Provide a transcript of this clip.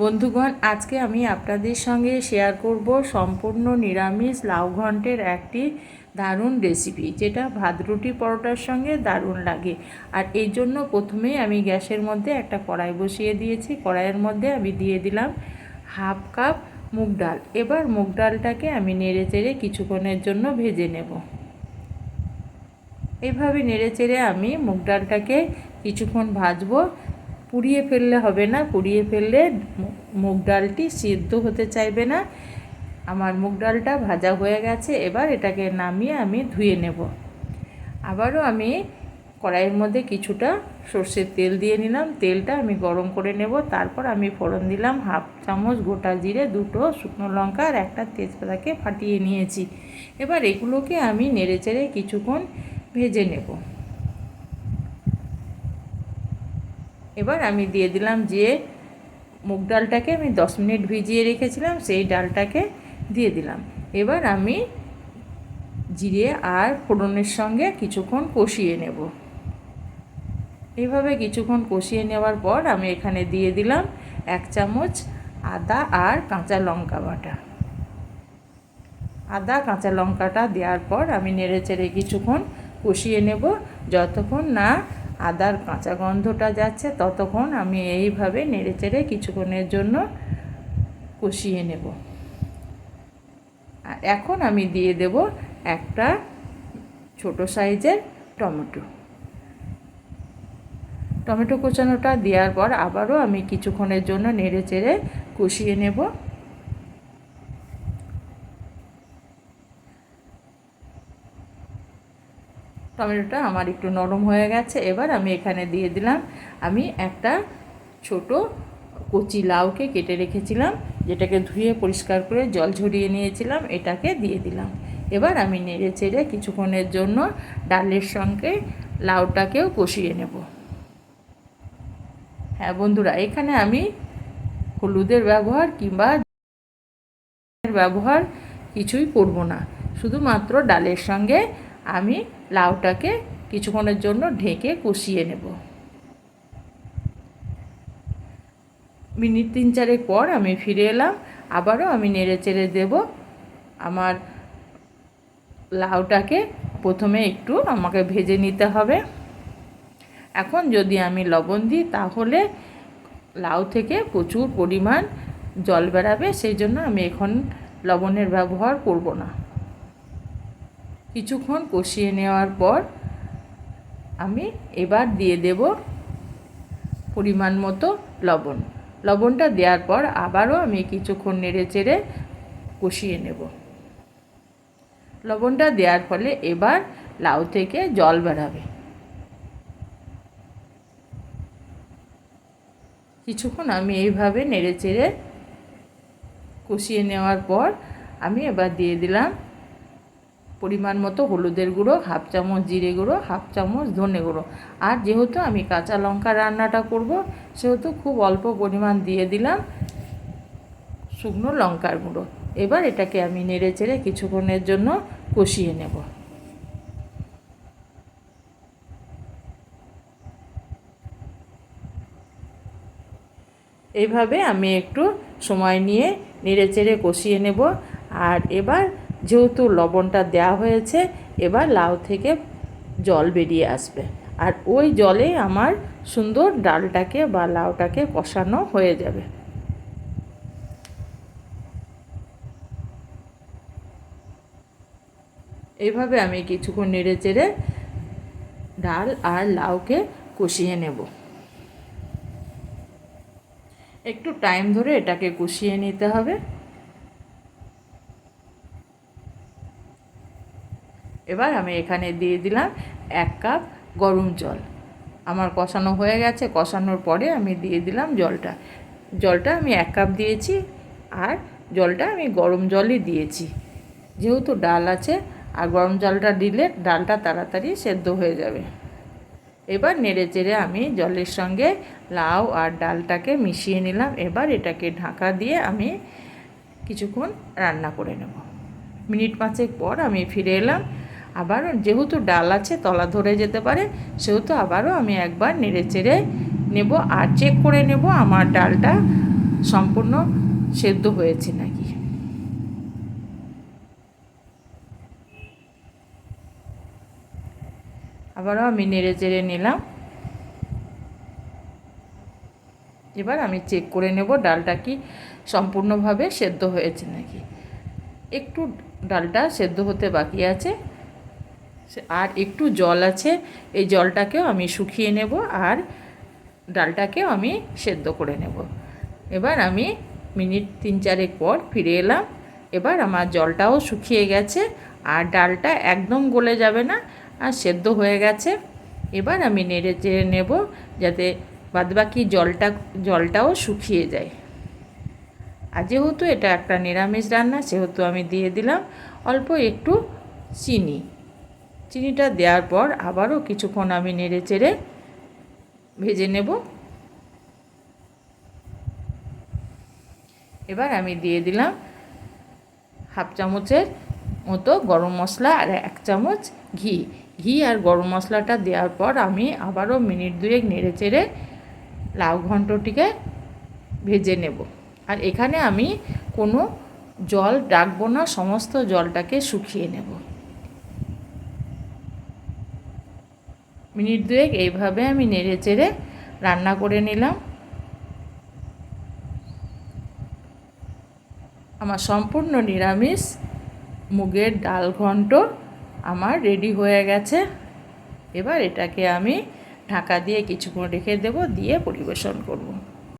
বন্ধুগণ, আজকে আমি আপনাদের সঙ্গে শেয়ার করব সম্পূর্ণ নিরামিষ লাউ ঘন্টের একটি দারুণ রেসিপি যেটা ভাত, রুটি, পরোটার সঙ্গে দারুণ লাগে। আর এই জন্য প্রথমেই আমি গ্যাসের মধ্যে একটা কড়াই বসিয়ে দিয়েছি। কড়াইয়ের মধ্যে আমি দিয়ে দিলাম হাফ কাপ মুগ ডাল। এবার মুগ ডালটাকে আমি নেড়ে চেড়ে কিছুক্ষণের জন্য ভেজে নেব। এভাবে নেড়ে চেড়ে আমি মুগ ডালটাকে কিছুক্ষণ ভাজবো। পুড়িয়ে ফেললে হবে না, পুড়িয়ে ফেললে মুগ ডালটি সিদ্ধ হতে চাইবে না। আমার মুগ ডালটা ভাজা হয়ে গেছে, এবার এটাকে নামিয়ে আমি ধুয়ে নেব। আবারও আমি কড়াইয়ের মধ্যে কিছুটা সর্ষের তেল দিয়ে নিলাম। তেলটা আমি গরম করে নেব। তারপর আমি ফোড়ন দিলাম হাফ চামচ গোটা জিরে, দুটো শুকনো লঙ্কা আর একটা তেজপাতাকে ফাটিয়ে নিয়েছি। এবার এগুলোকে আমি নেড়ে চেড়ে কিছুক্ষণ ভেজে নেব। এবার আমি দিয়ে দিলাম যে মুগ ডালটাকে আমি দশ মিনিট ভিজিয়ে রেখেছিলাম, সেই ডালটাকে দিয়ে দিলাম। এবার আমি জিরে আর ফোড়নের সঙ্গে কিছুক্ষণ কষিয়ে নেব। এইভাবে কিছুক্ষণ কষিয়ে নেওয়ার পর আমি এখানে দিয়ে দিলাম এক চামচ আদা আর কাঁচা লঙ্কা বাটা। আদা, কাঁচা লঙ্কাটা দেওয়ার পর আমি নেড়ে চেড়ে কিছুক্ষণ কষিয়ে নেব, যতক্ষণ না আদার কাঁচা গন্ধটা যাচ্ছে, ততক্ষণ আমি এইভাবে নেড়ে চেড়ে কিছুক্ষণের জন্য কষিয়ে নেব। আর এখন আমি দিয়ে দেব একটা ছোট সাইজের টমেটো। টমেটো কোচানোটা দেওয়ার পর আবারও আমি কিছুক্ষণের জন্য নেড়ে চেড়ে কষিয়ে নেব। টমেটোটা আমার একটু নরম হয়ে গেছে। এবার আমি এখানে দিয়ে দিলাম, আমি একটা ছোট কচি লাউকে কেটে রেখেছিলাম, যেটাকে ধুয়ে পরিষ্কার করে জল ঝরিয়ে নিয়েছিলাম, এটাকে দিয়ে দিলাম। এবার আমি নেড়ে চেড়ে কিছুক্ষণের জন্য ডালের সঙ্গে লাউটাকেও কষিয়ে নেব। হ্যাঁ বন্ধুরা, এখানে আমি হলুদের ব্যবহার কিংবা ব্যবহার কিছুই করব না, শুধুমাত্র ডালের সঙ্গে আমি লাউটাকে কিছুক্ষণের জন্য ঢেকে কষিয়ে নেব। মিনিট তিন চারেক পর আমি ফিরে এলাম, আবারও আমি নেড়ে চেড়ে দেব। আমার লাউটাকে প্রথমে একটু আমাকে ভেজে নিতে হবে। এখন যদি আমি লবণ দিই, তাহলে লাউ থেকে প্রচুর পরিমাণ জল বেরাবে, সেই জন্য আমি এখন লবণের ব্যবহার করব না। কিছুক্ষণ কষিয়ে নেওয়ার পর আমি এবার দিয়ে দেব পরিমাণ মতো লবণ। লবণটা দেওয়ার পর আবারও আমি কিছুক্ষণ নেড়ে চেড়ে কষিয়ে নেব। লবণটা দেওয়ার ফলে এবার লাউ থেকে জল বেরাবে। কিছুক্ষণ আমি এইভাবে নেড়ে চেড়ে কষিয়ে নেওয়ার পর আমি এবার দিয়ে দিলাম পরিমাণ মতো হলুদের গুঁড়ো, হাফ চামচ জিরে গুঁড়ো, হাফ চামচ ধনে গুঁড়ো। আর যেহেতু আমি কাঁচা লঙ্কা রান্নাটা করব, সেহেতু খুব অল্প পরিমাণ দিয়ে দিলাম শুকনো লঙ্কার গুঁড়ো। এবার এটাকে আমি নেড়ে চেড়ে কিছুক্ষণের জন্য কষিয়ে নেব। এইভাবে আমি একটু সময় নিয়ে নেড়ে চেড়ে কষিয়ে নেব। আর এবার যেহেতু লবণটা দেওয়া হয়েছে, এবার লাউ থেকে জল বেরিয়ে আসবে। আর ওই জলে আমার সুন্দর ডালটাকে বা লাউটাকে কষানো হয়ে যাবে। এইভাবে আমি কিছুক্ষণ নেড়ে চেড়ে ডাল আর লাউকে কষিয়ে নেব। একটু টাইম ধরে এটাকে কষিয়ে নিতে হবে। এবার আমি এখানে দিয়ে দিলাম এক কাপ গরম জল। আমার কষানো হয়ে গেছে, কষানোর পরে আমি দিয়ে দিলাম জলটা। জলটা আমি এক কাপ দিয়েছি আর জলটা আমি গরম জলই দিয়েছি। যেহেতু ডাল আছে, আর গরম জলটা দিলে ডালটা তাড়াতাড়ি সেদ্ধ হয়ে যাবে। এবার নেড়ে চেড়ে আমি জলের সঙ্গে লাউ আর ডালটাকে মিশিয়ে নিলাম। এবার এটাকে ঢাকা দিয়ে আমি কিছুক্ষণ রান্না করে নেব। মিনিট পাঁচেক পর আমি ফিরে এলাম। আবার যেহেতু ডাল আছে, তলা ধরে যেতে পারে, সেহেতু আবারও আমি একবার নেড়ে চেড়ে নেব আর চেক করে নেব আমার ডালটা সম্পূর্ণ সেদ্ধ হয়েছে নাকি। আবারও আমি নেড়ে চেড়ে নিলাম। এবার আমি চেক করে নেব ডালটা কি সম্পূর্ণভাবে সেদ্ধ হয়েছে নাকি। একটু ডালটা সেদ্ধ হতে বাকি আছে। আর একটু জল আছে, এই জলটাকেও আমি শুকিয়ে নেব আর ডালটাকেও আমি সেদ্ধ করে নেব। এবার আমি মিনিট তিন চারেক পর ফিরে এলাম। এবার আমার জলটাও শুকিয়ে গেছে আর ডালটা একদম গলে যাবে না আর সেদ্ধ হয়ে গেছে। এবার আমি নেড়ে চেড়ে নেব যাতে বাদবাকি জলটা, জলটাও শুকিয়ে যায়। আর যেহেতু এটা একটা নিরামিষ রান্না, সেহেতু আমি দিয়ে দিলাম অল্প একটু চিনি। চিনিটা দেওয়ার পর আবারও কিছুক্ষণ আমি নেড়ে চেড়ে ভেজে নেব। এবার আমি দিয়ে দিলাম হাফ চামচের মতো গরম মশলা আর এক চামচ ঘি। ঘি আর গরম মশলাটা দেওয়ার পর আমি আবারও মিনিট দুয়েক নেড়ে চেড়ে লাউ ঘন্টটিকে ভেজে নেব। আর এখানে আমি কোনো জল ডাকবো না, সমস্ত জলটাকে শুকিয়ে নেব। মিনিট দুয়েক এইভাবে আমি নেড়ে চেড়ে রান্না করে নিলাম। আমার সম্পূর্ণ নিরামিষ মুগের ডাল ঘন্ট আমার রেডি হয়ে গেছে। এবার এটাকে আমি ঢাকা দিয়ে কিছুক্ষণ রেখে দেব, দিয়ে পরিবেশন করব।